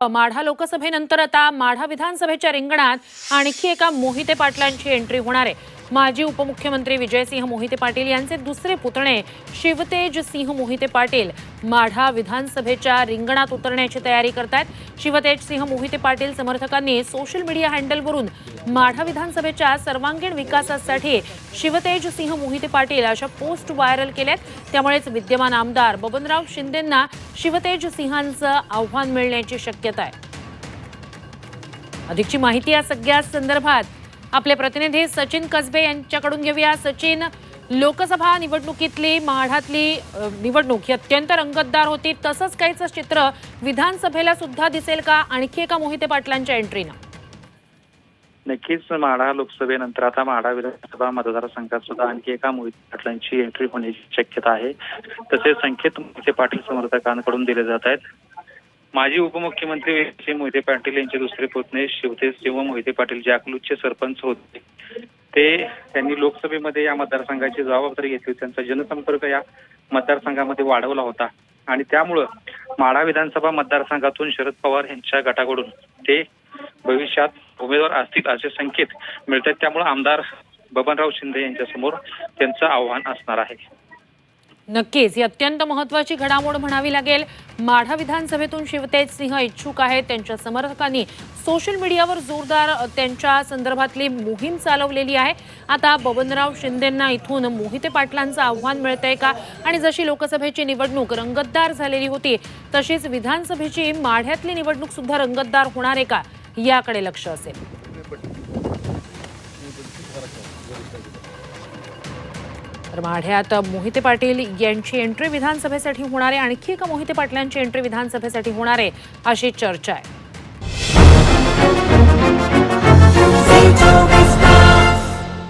माढा लोकसभेनंतर आता माढा विधानसभेच्या रिंगणात आणखी एका मोहिते पाटलांची एंट्री होणार आहे. माजी उपमुख्यमंत्री विजयसिंह मोहिते पाटील यांचे दुसरे पुतणे शिवतेज सिंह मोहिते पाटील माढा विधानसभेच्या रिंगणात उतरण्याची तयारी करतायत. शिवतेज सिंह मोहिते पाटील समर्थकांनी सोशल मीडिया हँडलवरून माढा विधानसभेच्या सर्वांगीण विकासासाठी शिवतेज सिंह मोहिते पाटील अशा पोस्ट व्हायरल केल्यात. त्यामुळेच विद्यमान आमदार बबनराव शिंदेंना शिवतेज सिंहांचं आव्हान मिळण्याची शक्यता आहे. अधिकची माहिती या सगळ्या संदर्भात आपले प्रतिनिधी सचिन कसबे यांच्याकडून घेऊया. सचिन लोकसभा निवडणुकीतली माढातली निवडणूक ही अत्यंत रंगतदार होती. तसंच काहीच चित्र विधानसभेला सुद्धा दिसेल का? आणखी एका मोहिते पाटलांच्या एंट्रीनं. नक्कीच माढा लोकसभेनंतर आता माढा विधानसभा मतदारसंघात सुद्धा आणखी एका मोहिते पाटलांची एंट्री होण्याची शक्यता आहे. तसेच संख्येत मोहिते पाटील समर्थकांकडून दिले जात आहेत. माजी उपमुख्यमंत्री श्री मोहिते पाटील यांचे दुसरे पुतणे शिवतेज सिंह मोहिते पाटील जे अकलूजचे सरपंच होते. ते त्यांनी लोकसभेमध्ये या मतदारसंघाची जबाबदारी घेतली होती. त्यांचा जनसंपर्क या मतदारसंघामध्ये वाढवला होता. आणि त्यामुळं माढा विधानसभा मतदारसंघातून शरद पवार यांच्या गटाकडून ते भविष्यात उमेदवार असतील असे संकेत मिळतात त्यामुळे आमदार बबनराव शिंदे यांच्यासमोर त्यांचं आव्हान असणार आहे. नक्कीच ही अत्यंत महत्वाची घडामोड म्हणावी लागेल. माढा विधानसभेतून शिवतेज सिंह इच्छुक आहेत. त्यांच्या समर्थकांनी सोशल मीडियावर जोरदार त्यांच्या संदर्भातली मोहीम चालवलेली आहे. आता बबनराव शिंदेंना इथून मोहिते पाटलांचं आव्हान मिळतंय का? आणि जशी लोकसभेची निवडणूक रंगतदार झालेली होती तशीच विधानसभेची माढ्यातली निवडणूक सुद्धा रंगतदार होणार आहे का? याकडे लक्ष असेल. तर माढ्यात मोहिते पाटील यांची एंट्री विधानसभेसाठी होणार आहे. आणखी एका मोहिते पाटलांची एंट्री विधानसभेसाठी होणार आहे अशी चर्चा आहे.